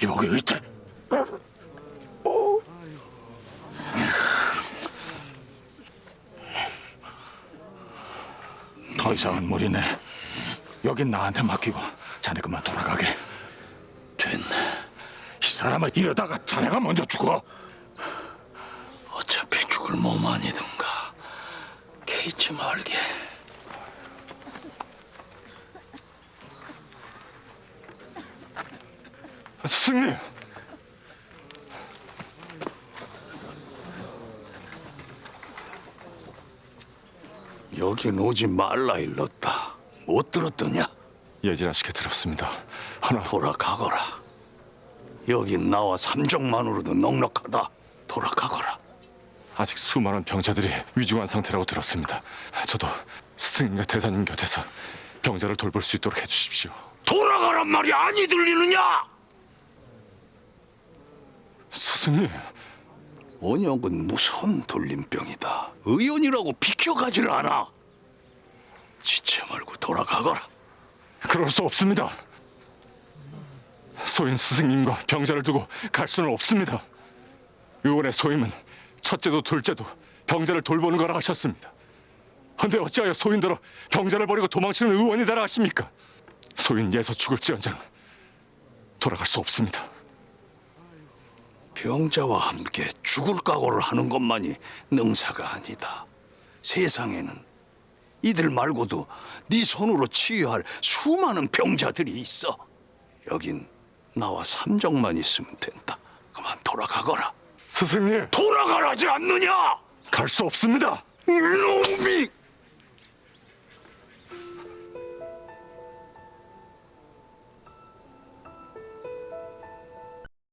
이목이 의태 더 이상은 무리네. 여긴 나한테 맡기고 자네 그만 돌아가게. 됐네 이 사람은 이러다가 자네가 먼저 죽어. 어차피 죽을 몸 아니든. 가. 개의치 말게. 스승님. 여긴 오지 말라 일렀다. 못 들었더냐? 예진아씨께 들었습니다. 하나 돌아가거라. 여긴 나와 삼정만으로도 넉넉하다. 돌아가거라. 아직 수많은 병자들이 위중한 상태라고 들었습니다. 저도 스승님과 대사님 곁에서 병자를 돌볼 수 있도록 해주십시오. 돌아가란 말이 아니 들리느냐? 스승님, 원혁은 무서운 돌림병이다. 의원이라고 비켜가질 않아. 지체 말고 돌아가거라. 그럴 수 없습니다. 소인 스승님과 병자를 두고 갈 수는 없습니다. 의원의 소임은 첫째도 둘째도 병자를 돌보는 거라 하셨습니다. 근데 어찌하여 소인대로 병자를 버리고 도망치는 의원이다라 하십니까? 소인 예서 죽을지언정 돌아갈 수 없습니다. 병자와 함께 죽을 각오를 하는 것만이 능사가 아니다. 세상에는 이들 말고도 네 손으로 치유할 수많은 병자들이 있어. 여긴 나와 삼정만 있으면 된다. 그만 돌아가거라. 스승님, 돌아가라지 않느냐? 갈 수 없습니다. 이놈이